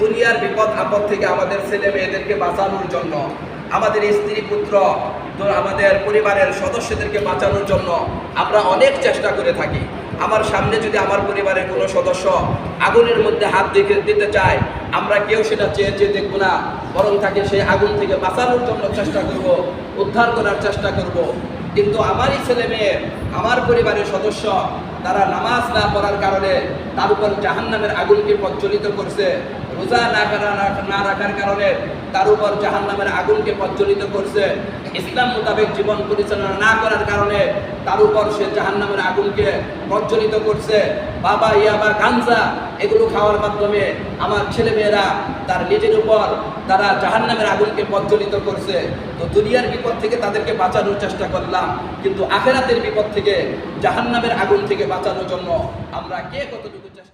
দুনিয়ার বিপদ, আপদ থেকে আমাদের ছেলে মেয়েদেরকে বাঁচানোর জন্য, আমাদের স্ত্রী, পুত্র আমাদের পরিবারের সদস্যদেরকে বাঁচানোর জন্য আমরা অনেক চেষ্টা করে থাকি। আমার সামনে যদি আমার পরিবারের কোনো সদস্য আগুনের মধ্যে হাত দিকে দিতে চায়, আমরা কেউ সেটা চেয়ে চেয়ে দেখব না। বরং তাকে সেই আগুন থেকে বাঁচানোর জন্য চেষ্টা করব, উদ্ধার করার চেষ্টা করব। কিন্তু আমারই ছেলে মেয়ে, আমার পরিবারের সদস্য, তারা নামাজ না পড়ার কারণে তার উপর জাহান্নামের আগুনকে প্রজ্বলিত করছে। রোজা না করা না- রাখার কারণে তার উপর জাহান্নামের আগুনকে প্রজ্বলিত করছে। ইসলাম মোতাবেক জীবন পরিচালনা না করার কারণে তার উপর সে জাহান্নামের আগুনকে প্রজ্বলিত করছে। বাবা ইয়াবা গাঞ্জা এগুলো খাওয়ার মাধ্যমে আমার ছেলেমেয়েরা তার নিজের উপর তারা জাহান্নামের আগুনকে প্রজ্বলিত করছে। তো দুনিয়ার বিপদ থেকে তাদেরকে বাঁচানোর চেষ্টা করলাম। কিন্তু আখেরাতের বিপদ থেকে জাহান্নামের আগুন থেকে বাঁচানোর জন্য আমরা কে কতটুকু চেষ্টা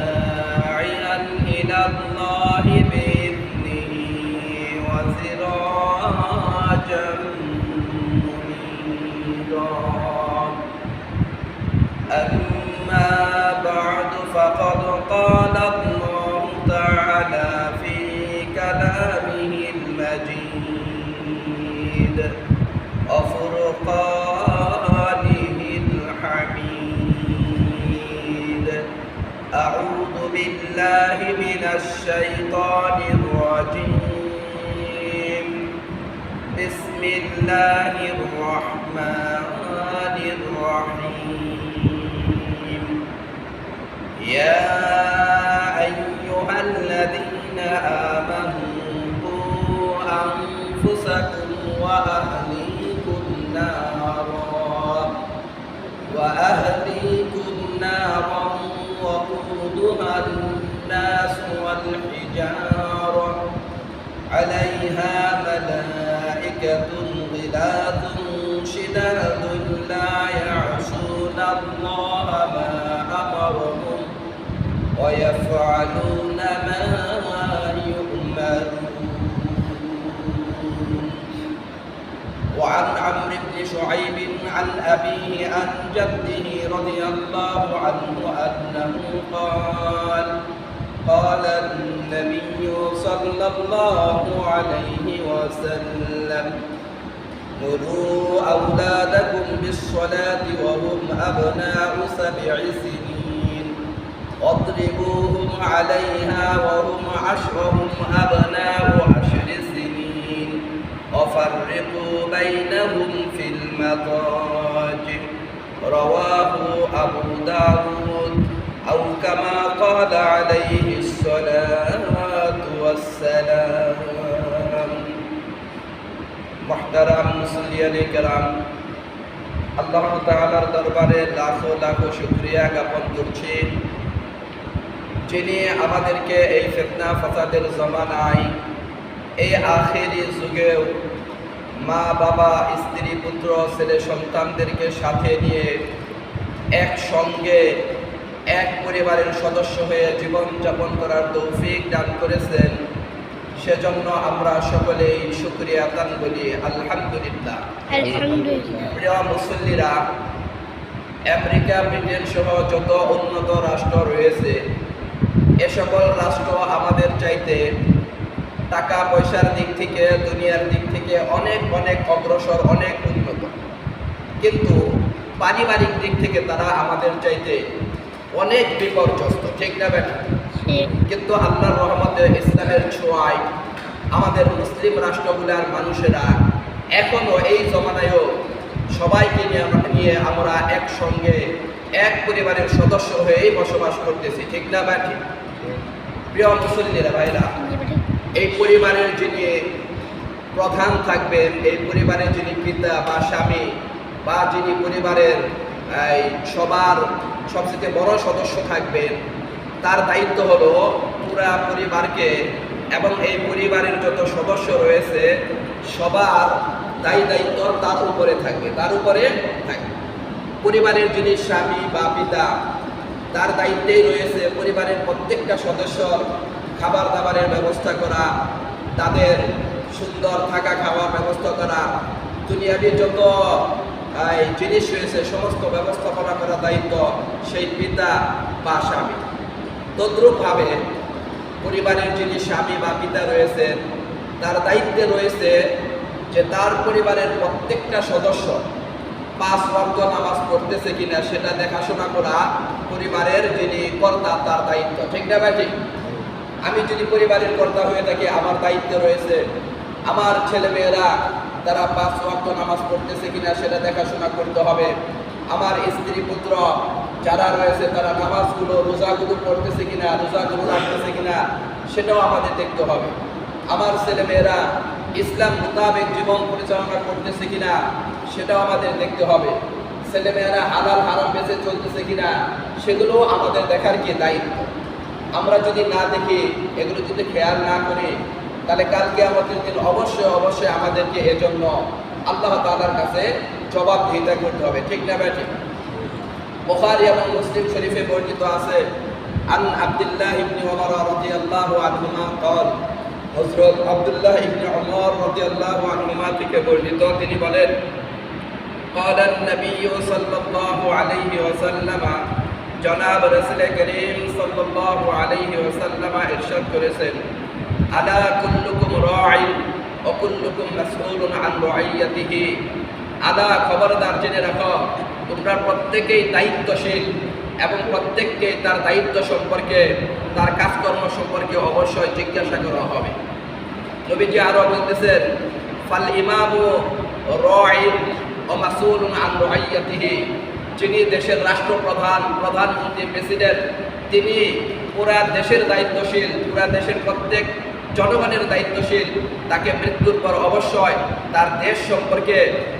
الشيطان الرجيم. بسم الله الرحمن الرحيم. يا أيها الذين آمنوا أنفسكم وأهليكم نارا وأهليكم نارا وقودها الناس والحجارة عليها ملائكة غلاظ شداد لا يعصون الله ما أمرهم ويفعلون ما وعن عمرو بن شعيب عن أبيه عن جده رضي الله عنه أنه قال قال النبي صلى الله عليه وسلم. مروا أولادكم بالصلاة وهم أبناء سبع سنين. واضربوهم عليها وهم عشرهم أبناء عشر سنين. وفرقوا بينهم في المضاجع رواه أبو داود أو كما قال عليه সালাম মহতারাম মুসলিয়ানে কেরাম আল্লাহ তালার দরবারে লাখো লাখো শুক্রিয়া জ্ঞাপন করছি। যিনি আমাদেরকে এই ফেতনা ফাসাদের জমানায় এই আখেরি যুগেও মা, বাবা, স্ত্রী, পুত্র, ছেলে, সন্তানদেরকে সাথে নিয়ে একসঙ্গে এক পরিবারের সদস্য হয়ে জীবনযাপন করার তৌফিক দান করেছেন। সেজন্য আমরা সকলেই শুক্রিয়া দান বলি আলহামদুলিল্লাহ। প্রিয় মুসল্লিরা আমেরিকা ব্রিটেন সহ যত উন্নত রাষ্ট্র রয়েছে এ সকল রাষ্ট্র আমাদের চাইতে টাকা পয়সার দিক থেকে দুনিয়ার দিক থেকে অনেক অনেক অগ্রসর অনেক উন্নত। কিন্তু পারিবারিক দিক থেকে তারা আমাদের চাইতে অনেক বিপর্যস্ত ঠিক না বেটা? ঠিক কিন্তু আল্লাহর রহমতে ইসলামের ছোঁয়ায় আমাদের মুসলিম রাষ্ট্রগুলার মানুষেরা এখনও এই জমানায়ও সবাইকে নিয়ে নিয়ে আমরা একসঙ্গে, এক পরিবারের সদস্য হয়েই বসবাস করতেছি। ঠিক না বা ঠিক। প্রিয় মুসলিমেরা ভাইরা, এই পরিবারের যিনি প্রধান থাকবেন, এই পরিবারের যিনি পিতা বা স্বামী বা যিনি পরিবারের সবার সবচেয়ে বড় সদস্য থাকবেন তার দায়িত্ব হলো পুরা পরিবারকে এবং এই পরিবারের যত সদস্য রয়েছে, সবার দায়ী দায়িত্ব তার উপরে থাকবে, তার উপরে থাকবে। পরিবারের যিনি স্বামী বা পিতা, তার দায়িত্বেই রয়েছে পরিবারের প্রত্যেকটা সদস্যর খাবার দাবারের ব্যবস্থা করা, তাদের সুন্দর থাকা খাওয়ার ব্যবস্থা করা, দুনিয়াবি যত জিনিস রয়েছে, সমস্ত ব্যবস্থাপনা করার দায়িত্ব সেই পিতা বা স্বামী। তদ্রূপভাবে পরিবারের যিনি স্বামী বা পিতা রয়েছেন তার দায়িত্বে রয়েছে যে তার পরিবারের প্রত্যেকটা সদস্য পাঁচ ওয়াক্ত নামাজ পড়তেছে কিনা সেটা দেখাশোনা করা পরিবারের যিনি কর্তা, তার দায়িত্ব। ঠিক না ভাই আমি যদি পরিবারের কর্তা হয়ে থাকি, আমার দায়িত্ব রয়েছে আমার ছেলেমেয়েরা, তারা পাঁচ ওয়াক্ত নামাজ পড়তেছে কিনা সেটা দেখাশোনা করতে হবে। আমার স্ত্রী পুত্র যারা রয়েছে, তারা নামাজগুলো, রোজাগুলো পড়তেছে কিনা, রোজাগুলো রাখতেছে কিনা, সেটাও আমাদের দেখতে হবে। আমার ছেলে মেয়েরা ইসলাম মোতাবেক জীবন পরিচালনা করতেছে কিনা, সেটাও আমাদের দেখতে হবে। ছেলে মেয়েরা হালাল হারাম বেঁচে চলতেছে কিনা, সেগুলো আমাদের দেখার কি দায়িত্ব? আমরা যদি না দেখি, এগুলো যদি খেয়াল না করি, তাহলে কালকে আমাদের দিন অবশ্যই অবশ্যই আমাদেরকে এজন্য আল্লাহ তাআলার কাছে জবাবদিহিতা করতে হবে ঠিক না ভাই ঠিক বুখারী এবং মুসলিম শরীফে বর্ণিত আছে আন আব্দুল্লাহ ইবনে ওমর রাদিয়াল্লাহু আনহুমা قال হযরত আব্দুল্লাহ ইবনে ওমর রাদিয়াল্লাহু আনহুমা থেকে বর্ণিত তিনি বলেন قال النبي صلى الله عليه وسلم জনাব রাসূল করিম সাল্লাল্লাহু আলাইহি ওয়াসাল্লাম ইরশাদ করেছেন আলা কুল্লুকুম রাঈন ওয়া কুল্লুকুম মাসউলুন আন রাইয়াতিহি। আলা খবরদার জেনে রাখো, তোমরা প্রত্যেকেই দায়িত্বশীল এবং প্রত্যেককে তার দায়িত্ব সম্পর্কে, তার কাজকর্ম সম্পর্কে অবশ্যই জিজ্ঞাসা করা হবে। নবীজি আরও বলতেছেন, ফাল ইমামু রাঈন ও মাসউলুন আন রাইয়াতিহি। যিনি দেশের রাষ্ট্রপ্রধান প্রধানমন্ত্রী প্রেসিডেন্ট, তিনি পুরা দেশের দায়িত্বশীল, পুরা দেশের প্রত্যেক জনগণের দায়িত্বশীল, তাকে মৃত্যুর পর অবশ্যই তার দেশ সম্পর্কে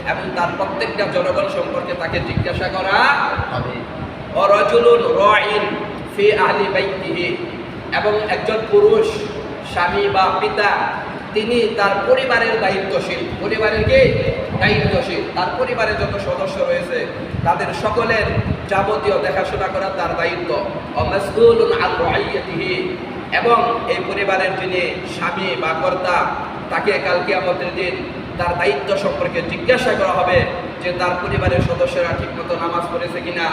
এবং তার প্রত্যেকটা জনগণ সম্পর্কে তাকে জিজ্ঞাসা করা হবে। অরজুলুন রাইন ফি আহলি বাইতিহি। এবং একজন পুরুষ, স্বামী বা পিতা, তিনি তার পরিবারের দায়িত্বশীল। পরিবারের কি? দায়িত্বশীল। তার পরিবারে যত সদস্য রয়েছে, তাদের সকলের যাবতীয় দেখাশোনা করা তার দায়িত্ব। অমাসুলুন আল রাইয়াতিহি এবং এই পরিবারের যিনি স্বামী বা কর্তা, তাকে কালকে আমাদের দিন তার দায়িত্ব সম্পর্কে জিজ্ঞাসা করা হবে যে তার পরিবারের সদস্যরা ঠিকমতো নামাজ পড়েছে কিনা,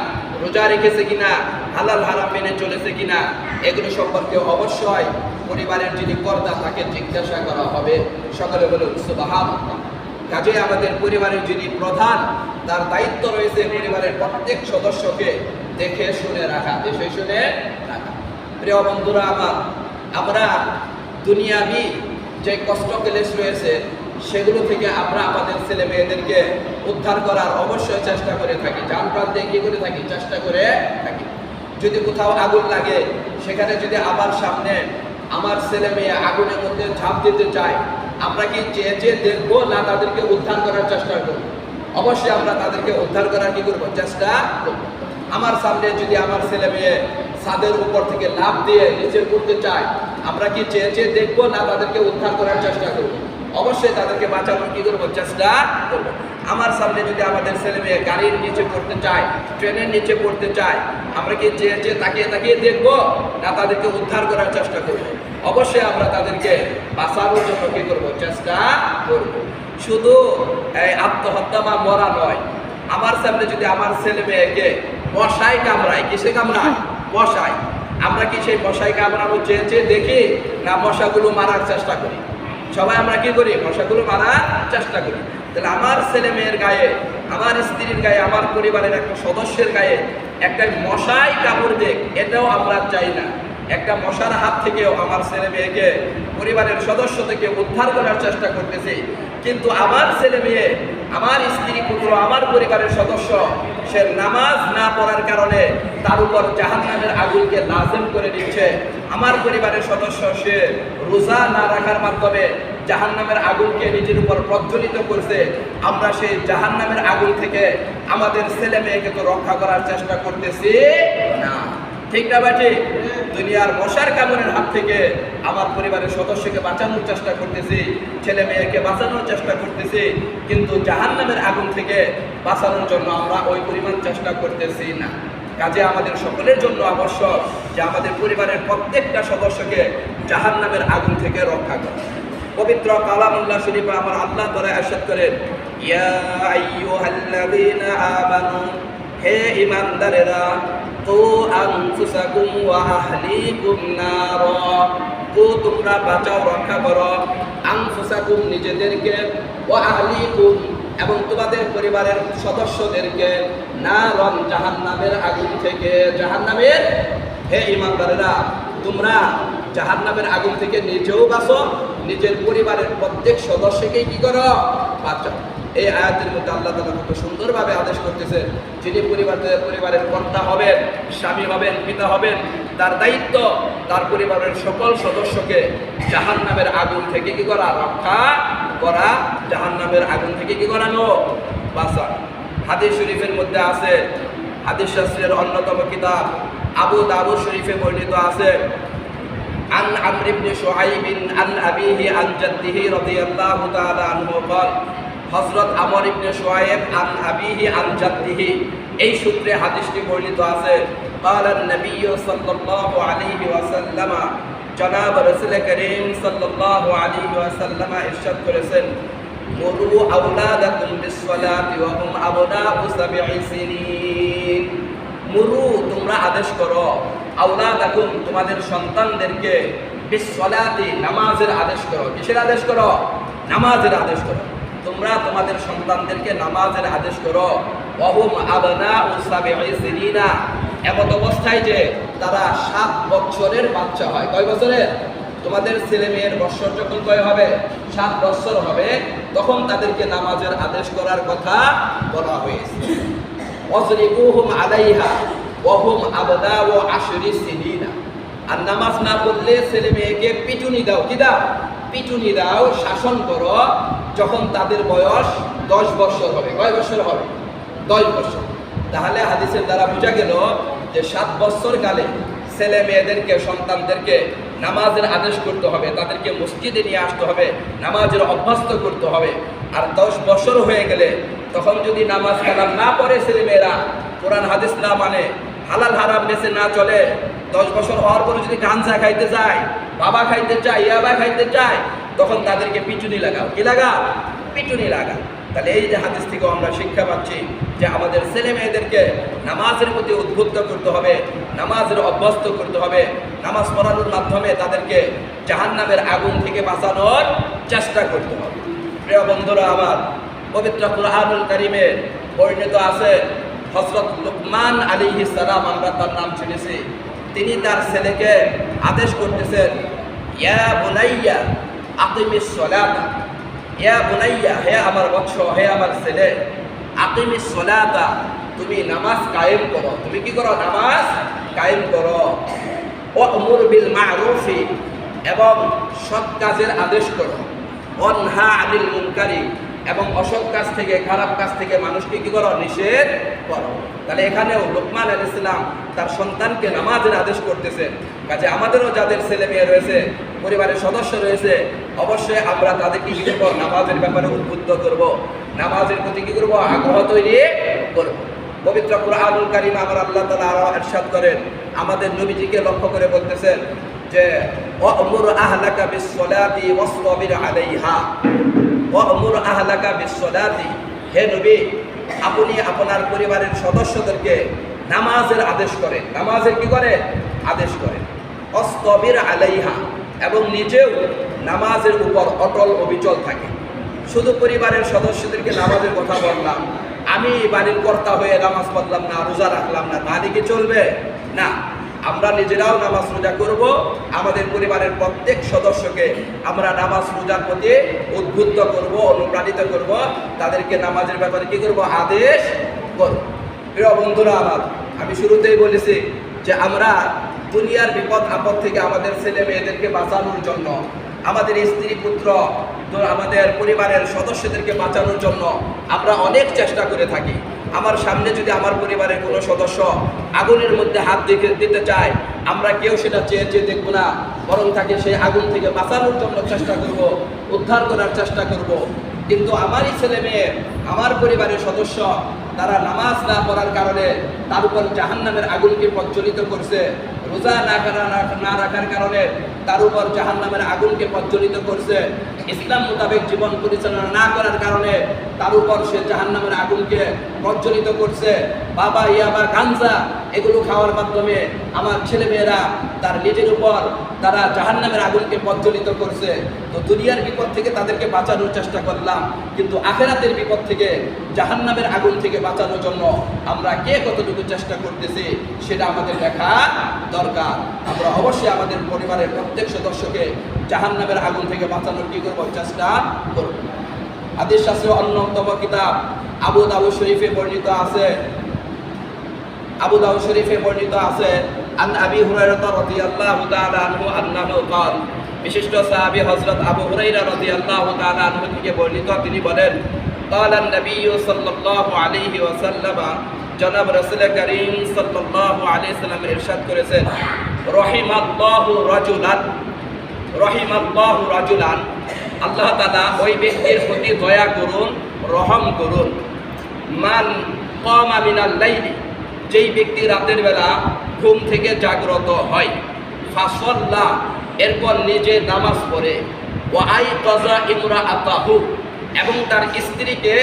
রোজা রেখেছে কিনা, হালাল হারাম মেনে চলেছে কিনা, এগুলো সম্পর্কে অবশ্যই পরিবারের যিনি কর্তা, তাকে জিজ্ঞাসা করা হবে। সকলে বলে সুবাহান কাজে আমাদের পরিবারের যিনি প্রধান, তার দায়িত্ব রয়েছে পরিবারের প্রত্যেক সদস্যকে দেখে শুনে রাখা। দেখে শুনে প্রিয় বন্ধুরা আমার, আমরা দুনিয়াবি যে কষ্ট ক্লেশ রয়েছে, সেগুলো থেকে আমরা আমাদের ছেলে মেয়েদেরকে উদ্ধার করার অবশ্যই চেষ্টা করে থাকি। যান দিয়ে কি করে থাকি? চেষ্টা করে থাকি। যদি কোথাও আগুন লাগে, সেখানে যদি আমার সামনে আমার ছেলে মেয়ে আগুনের মধ্যে ঝাঁপ দিতে চায়, আমরা কি চেয়ে চেয়ে দেখব না তাদেরকে উদ্ধার করার চেষ্টা করব? অবশ্যই আমরা তাদেরকে উদ্ধার করার কি করব? চেষ্টা করব। আমার সামনে যদি আমার ছেলে মেয়ে ছাদের উপর থেকে লাভ দিয়ে নিচে পড়তে চায়, আমরা কি চেয়ে চেয়ে দেখব না তাদেরকে উদ্ধার করার চেষ্টা করব? অবশ্যই তাদেরকে বাঁচানোর কি করব? চেষ্টা করব। আমার সামনে যদি আমাদের ছেলে মেয়ে গাড়ির নিচে পড়তে চায়, ট্রেনের নিচে পড়তে চায়, আমরা কি চেয়ে চেয়ে তাকিয়ে তাকিয়ে দেখব না তাদেরকে উদ্ধার করার চেষ্টা করব? অবশ্যই আমরা তাদেরকে বাঁচানোর জন্য কি করব? চেষ্টা করব। শুধু এই আত্মহত্যা বা মরা নয়, আমার সামনে যদি আমার ছেলে মেয়েকে মশাই কামড়ায়, কিসে কামড়ায়? মশাই, আমরা কি সেই মশাই কামড়ানো চেয়ে চেয়ে দেখি না মশাগুলো মারার চেষ্টা করি? সবাই আমরা কি করি? মশাগুলো মারার চেষ্টা করি। তাহলে আমার ছেলে মেয়ের গায়ে, আমার স্ত্রীর গায়ে, আমার পরিবারের একটা সদস্যের গায়ে একটা মশাই কামড় দেখ এটাও আমরা চাই না। একটা মশার হাত থেকেও আমার ছেলে মেয়েকে, পরিবারের সদস্য থেকে উদ্ধার করার চেষ্টা করতেছি। কিন্তু আমার ছেলে মেয়ে আমার স্ত্রী, পুত্র, আমার পরিবারের সদস্য, সে নামাজ না পড়ার কারণে তার উপর জাহান্নামের আগুনকে লাজেম করে দিচ্ছে। আমার পরিবারের সদস্য, সে রোজা না রাখার মাধ্যমে জাহান্নামের আগুনকে নিজের উপর প্রজ্বলিত করছে। আমরা সেই জাহান্নামের আগুন থেকে আমাদের ছেলে মেয়েকে তো রক্ষা করার চেষ্টা করতেছি না। ঠিক না, বাটি? দুনিয়ার মশার কামড়ের হাত থেকে আমার পরিবারের সদস্যকে বাঁচানোর চেষ্টা করতেছি, ছেলে মেয়েকে বাঁচানোর চেষ্টা করতেছি, কিন্তু জাহান্নামের আগুন থেকে বাঁচানোর জন্য আমরা ওই পরিমাণ চেষ্টা করতেছি না। কাজে আমাদের সকলের জন্য আবশ্যক যে আমাদের পরিবারের প্রত্যেকটা সদস্যকে জাহান্নামের আগুন থেকে রক্ষা করা। পবিত্র কালামুল্লাহ শরীফে আমার আল্লাহ তারা এরশাদ করেন, ইয়া হে ঈমানদারেরা আনফুসাকুম ওয়া আহলিকুম নার। কু, তোমরা বাঁচাও, রক্ষা করো। আনফুসাকুম নিজেদেরকে, ওয়া আহলিকুম এবং তোমাদের পরিবারের সদস্যদেরকে নারন, জাহান্নামের আগুন থেকে। জাহান্নামের, হে ঈমানদারেরা, তোমরা জাহান্নামের আগুন থেকে নিজেও বাঁচো, নিজের পরিবারের প্রত্যেক সদস্যকেই কি করো? বাঁচাও। এই আয়াতের মধ্যে আল্লাহ তালা কত সুন্দরভাবে আদেশ করতেছে যিনি পরিবারের পরিবারের কর্তা হবেন স্বামী হবেন পিতা হবেন তার দায়িত্ব তার পরিবারের সকল সদস্যকে জাহান নামের আগুন থেকে কি করা রক্ষা করা জাহান নামের আগুন থেকে কি করানো বাঁচা হাদিস শরীফের মধ্যে আছে হাদিস শাস্ত্রের অন্যতম কিতাব আবু দাবু শরীফে বর্ণিত আছে عن عمرو بن شعيب عن أبيه عن جده رضي الله تعالى عنه قال হযরত আমর ইবনে শুআয়ব আন আবিহি আন জাদ্দিহি এই সূত্রে হাদিসটি বর্ণিত আছে قال النبي صلى الله عليه وسلم জনাব রাসূল করিম সাল্লাল্লাহু আলাইহি ওয়াসাল্লাম ইরশাদ করেছেন মুরু আওলাদাকুম বিসসালাতি ওয়া হুম আবনাউ সাবঈ সিনিন মুরু তোমরা আদেশ করো আওলাদাকুম তোমাদের সন্তানদেরকে বিসসালাতি নামাজের আদেশ করো কিসের আদেশ করো নামাজের আদেশ করো তোমরা তোমাদের সন্তানদেরকে নামাজের আদেশ করো। অহুম আবনা ও সিনিনা। এমত অবস্থায় যে তারা সাত বছরের বাচ্চা হয়। কয় বছরের? তোমাদের ছেলে মেয়ের বৎসর যখন কয় হবে? সাত বৎসর হবে। তখন তাদেরকে নামাজের আদেশ করার কথা বলা হয়েছে। অজরিবুহুম আলাইহা ওহুম আবদা ও আশরি সিনিনা। আর নামাজ না পড়লে ছেলে মেয়েকে পিটুনি দাও। কি দাও? পিটুনি দাও, শাসন করো। যখন তাদের বয়স দশ বছর হবে, কয় বছর হবে? দশ বছর। তাহলে হাদিসের দ্বারা বোঝা গেল যে সাত বছর কালে ছেলে মেয়েদেরকে, সন্তানদেরকে নামাজের আদেশ করতে হবে, তাদেরকে মসজিদে নিয়ে আসতে হবে, নামাজের অভ্যস্ত করতে হবে। আর দশ বছর হয়ে গেলে তখন যদি নামাজ কালাম না পড়ে ছেলে মেয়েরা, কোরআন, হাদিস না মানে হালাল, হারাম বেছে না চলে, দশ বছর হওয়ার পরে যদি গাঞ্জা খাইতে যায়, বাবা খাইতে চায়, ইয়াবা খাইতে চায় তখন তাদেরকে পিটুনি লাগাও। কি লাগাও? পিটুনি লাগাও। তাহলে এই যে হাদিস থেকে আমরা শিক্ষা পাচ্ছি যে আমাদের ছেলে মেয়েদেরকে নামাজের প্রতি উদ্বুদ্ধ করতে হবে, নামাজের অভ্যস্ত করতে হবে, নামাজ পড়ানোর মাধ্যমে তাদেরকে জাহান্নামের আগুন থেকে বাঁচানোর চেষ্টা করতে হবে। প্রিয় বন্ধুরা আমার, পবিত্র কুরআনুল কারিমে পরিণত আছে হজরত লুকমান আলী সালাম আমরা তার নাম শুনেছি তিনি তার ছেলেকে আদেশ করতেছেন, ইয়া বুনাইয়া আকিমিস সলাতা। ইয়া বুনাইয়া, হে আমার বৎস, হে আমার ছেলে আকিমিস সলাতা, তুমি নামাজ কায়েম করো। তুমি কি করো? নামাজ কায়েম করো। ও অমর বিল মারুফি এবং সৎ কাজের আদেশ করো। অনহা আদিল মুনকারি এবং অসৎ কাজ থেকে, খারাপ কাজ থেকে মানুষকে কি করো? নিষেধ করো। তাহলে এখানেও লোকমান আল ইসলাম তার সন্তানকে নামাজের আদেশ করতেছেন কাজে আমাদেরও যাদের ছেলে মেয়ে রয়েছে, পরিবারের সদস্য রয়েছে, অবশ্যই আমরা তাদেরকে কি করব নামাজের ব্যাপারে উদ্বুদ্ধ করব। নামাজের প্রতি কি করব? আগ্রহ তৈরি করব। পবিত্র কুরআনুল কারিম আমার আল্লাহ তাআলা আরও ইরশাদ করেন। আমাদের নবীজিকে লক্ষ্য করে বলতেছেন যে অমুর আহলাকা ওয়াসতাবির আলাইহা। অমুর আহলাকা বিসসালাতি। হে নবী, আপনি আপনার পরিবারের সদস্যদেরকে নামাজের আদেশ করেন। নামাজের কি করে? আদেশ করেন। অস্তবির আলাইহা, এবং নিজেও নামাজের উপর অটল অবিচল থাকে। শুধু পরিবারের সদস্যদেরকে নামাজের কথা বললাম। আমি বাড়ির কর্তা হয়ে নামাজ পড়লাম না, রোজা রাখলাম না তাহলে কি চলবে? না। আমরা নিজেরাও নামাজ রোজা করব। আমাদের পরিবারের প্রত্যেক সদস্যকে আমরা নামাজ রোজার প্রতি উদ্বুদ্ধ করব, অনুপ্রাণিত করব। তাদেরকে নামাজের ব্যাপারে কি করব? আদেশ করব। প্রিয় বন্ধুরা আমার, আমি শুরুতেই বলেছি যে আমরা দুনিয়ার বিপদ আপদ থেকে আমাদের ছেলে মেয়েদেরকে বাঁচানোর জন্য আমাদের স্ত্রী পুত্র তো আমাদের পরিবারের সদস্যদেরকে বাঁচানোর জন্য আমরা অনেক চেষ্টা করে থাকি। আমার সামনে যদি আমার পরিবারের কোনো সদস্য আগুনের মধ্যে হাত দিকে দিতে চায়, আমরা কেউ সেটা চেয়ে চেয়ে দেখব না। বরং তাকে সেই আগুন থেকে বাঁচানোর জন্য চেষ্টা করব, উদ্ধার করার চেষ্টা করব। কিন্তু আমারই ছেলে মেয়ে, আমার পরিবারের সদস্য, তারা নামাজ না পড়ার কারণে তার উপর জাহান্নামের আগুনকে প্রজ্বলিত করছে। রোজা না না- রাখার কারণে তার উপর জাহান্নামের আগুনকে প্রজ্বলিত করছে। ইসলাম মোতাবেক জীবন পরিচালনা না করার কারণে তার উপর সে জাহান্নামের আগুনকে প্রজ্বলিত করছে। বাবা ইয়াবা গাঞ্জা এগুলো খাওয়ার মাধ্যমে আমার ছেলেমেয়েরা তার নিজের উপর তারা জাহান্নামের আগুনকে প্রজ্বলিত করছে। তো দুনিয়ার বিপদ থেকে তাদেরকে বাঁচানোর চেষ্টা করলাম। কিন্তু আখেরাতের বিপদ থেকে, জাহান্নামের আগুন থেকে বাঁচানোর জন্য আমরা কে কতটুকু চেষ্টা করতেছি, সেটা আমাদের দেখা দরকার আমরা অবশ্যই আমাদের পরিবারের প্রত্যেক সদস্যকে জাহান্নামের আগুন থেকে বাঁচানোর কি করবো চেষ্টা করব হাদিস শাস্ত্রে অন্যতম কিতাব আবু দাবু শরীফে বর্ণিত আছে আবু দাউদ শরীফে বর্ণিত আছে আন আবি হুরায়রা রাদিয়াল্লাহু তাআলা আনহু আন্নাহু قال বিশিষ্ট সাহাবী হযরত আবু হুরায়রা রাদিয়াল্লাহু তাআলা আনহু থেকে বর্ণিত তিনি বলেন قال النبي صلى الله عليه وسلم জনাব রাসূল করিম সাল্লাল্লাহু আলাইহি সাল্লাম ইরশাদ করেছেন, রহিমাল্লাহু রাজুলান রহিমাল্লাহু রাজুলান আল্লাহ তাআলা ওই ব্যক্তির প্রতি দয়া করুন, রহম করুন। মান কমা মিনাল লাইলি, যেই ব্যক্তি রাতের বেলা ঘুম থেকে জাগ্রত হয়, ফাসল্লা, এরপর নিজে নামাজ পড়ে ও আই কজা ইমরা আতাহু এবং তার স্ত্রীকে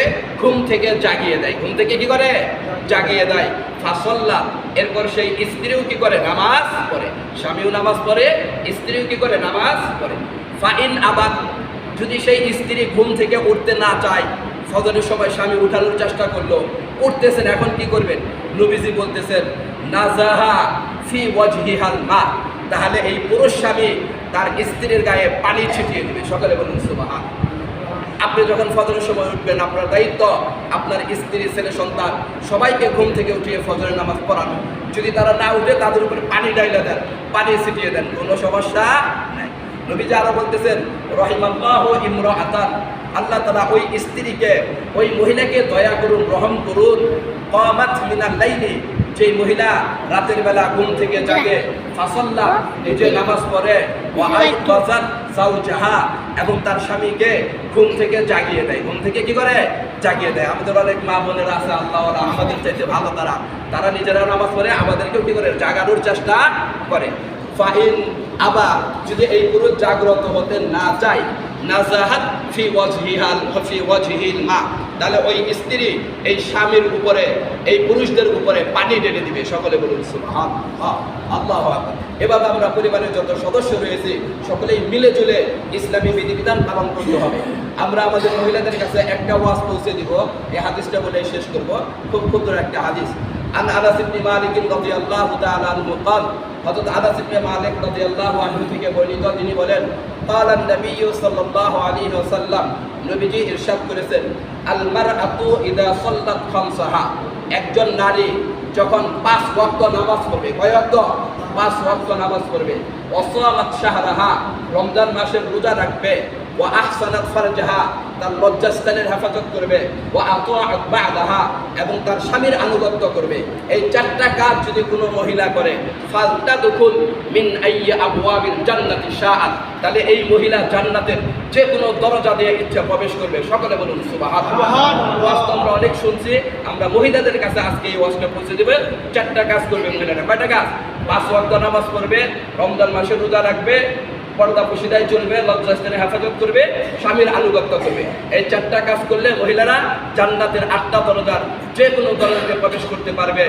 ঘুম থেকে জাগিয়ে দেয়। ঘুম থেকে কি করে? জাগিয়ে দেয়। ফাসল্লা, এরপর সেই স্ত্রীও কি করে? নামাজ পড়ে। স্বামীও নামাজ পড়ে, স্ত্রীও কি করে? নামাজ পড়ে। ফাইন আবাদ, যদি সেই স্ত্রী ঘুম থেকে উঠতে না চায়, ফজরের সময় স্বামী উঠানোর চেষ্টা করল। উঠতেছেন, এখন কি করবেন? নবীজি বলতেছেন, নাজাহা ফি ওয়াজহিহাল মা। তাহলে এই পুরুষ স্বামী তার স্ত্রীর গায়ে পানি ছিটিয়ে দিবে। সকালে বলুন সুবহান। আপনি যখন ফজরের সময় উঠবেন, আপনার দায়িত্ব আপনার স্ত্রী, ছেলে, সন্তান, সবাইকে ঘুম থেকে উঠিয়ে ফজরের নামাজ পড়ানো। যদি তারা না উঠে, তাদের উপরে পানি ডাইলা দেন, পানি ছিটিয়ে দেন, কোনো সমস্যা নাই। নবীজি আরও বলতেছেন, রহিমাল্লাহ ইমরা আতান আল্লাহ তালা ওই স্ত্রীকে, ওই মহিলাকে দয়া করুন, রহম করুন। কমাত মিনাল লাইলি, যেই মহিলা রাতের বেলা ঘুম থেকে জাগে, ফাসল্লা, নিজে নামাজ পড়ে জাউজাহা, এবং তার স্বামীকে ঘুম থেকে জাগিয়ে দেয়। ঘুম থেকে কি করে? জাগিয়ে দেয়। আমাদের অনেক মা বোনেরা আছে, আল্লাহ আমাদের চাইতে ভালো তারা। তারা নিজেরা নামাজ পড়ে, আমাদেরকেও কি করে? জাগানোর চেষ্টা করে। ফাইন যদি এই জাগ্রত হতে না নাজাহাত ফি ওয়াজহিহাল, ফি ওয়াজহিল মা। তাহলে ওই স্ত্রী এই স্বামীর উপরে, এই পুরুষদের উপরে পানি দিবে। সকলে বলুন সুবহান আল্লাহ এভাবে আমরা পরিবারের যত সদস্য রয়েছে, সকলেই মিলে জুলে ইসলামী বিধিবিধান পালন করতে হবে। আমরা আমাদের মহিলাদের কাছে একটা ওয়াজ পৌঁছে দিব, এই হাদিসটা বলে শেষ করব। খুব ক্ষুদ্র একটা হাদিস। عن انس بن مالك رضي الله تعالى عنه قال হযরত আনাস ইবনে মালিক রাদিয়াল্লাহু আনহু থেকে বর্ণিত তিনি বলেন قال النبي صلى الله عليه وسلم নবীজি ইরশাদ করেছেন আল মারআতু ইদা সাল্লাত খামসাহা একজন নারী যখন পাঁচ ওয়াক্ত নামাজ পড়বে কয় ওয়াক্ত পাঁচ ওয়াক্ত নামাজ পড়বে ওয়াসামাত শাহরাহা রমজান মাসের রোজা রাখবে ওয়া আহসানাত ফারজাহা তার লজ্জাস্থানের হেফাজত করবে। ও আতাআত বা'দাহা এবং তার স্বামীর আনুগত্য করবে। এই চারটা কাজ যদি কোনো মহিলা করে ফালতা দুখুল মিন আইয়া আবওয়াবিল জান্নাতি শাআত তাহলে এই মহিলা জান্নাতের যে কোনো দরজা দিয়ে ইচ্ছা প্রবেশ করবে। সকলে বলুন সুবহানাল্লাহ। আমরা অনেক শুনছি আমরা মহিলাদের কাছে আজকে এই ওয়াজটা পৌঁছে দেবে। চারটা কাজ করবে মহিলারা। কয়টা কাজ? পাঁচ ওয়াক্ত নামাজ পড়বে রমজান মাসে রোজা রাখবে পর্দা পুশিদায় চলবে, লজ্জাস্থানে হেফাজত করবে, স্বামীর আনুগত্য করবে। এই চারটা কাজ করলে মহিলারা জান্নাতের আটটা দরজার যে কোনো দরজাতে প্রবেশ করতে পারবে।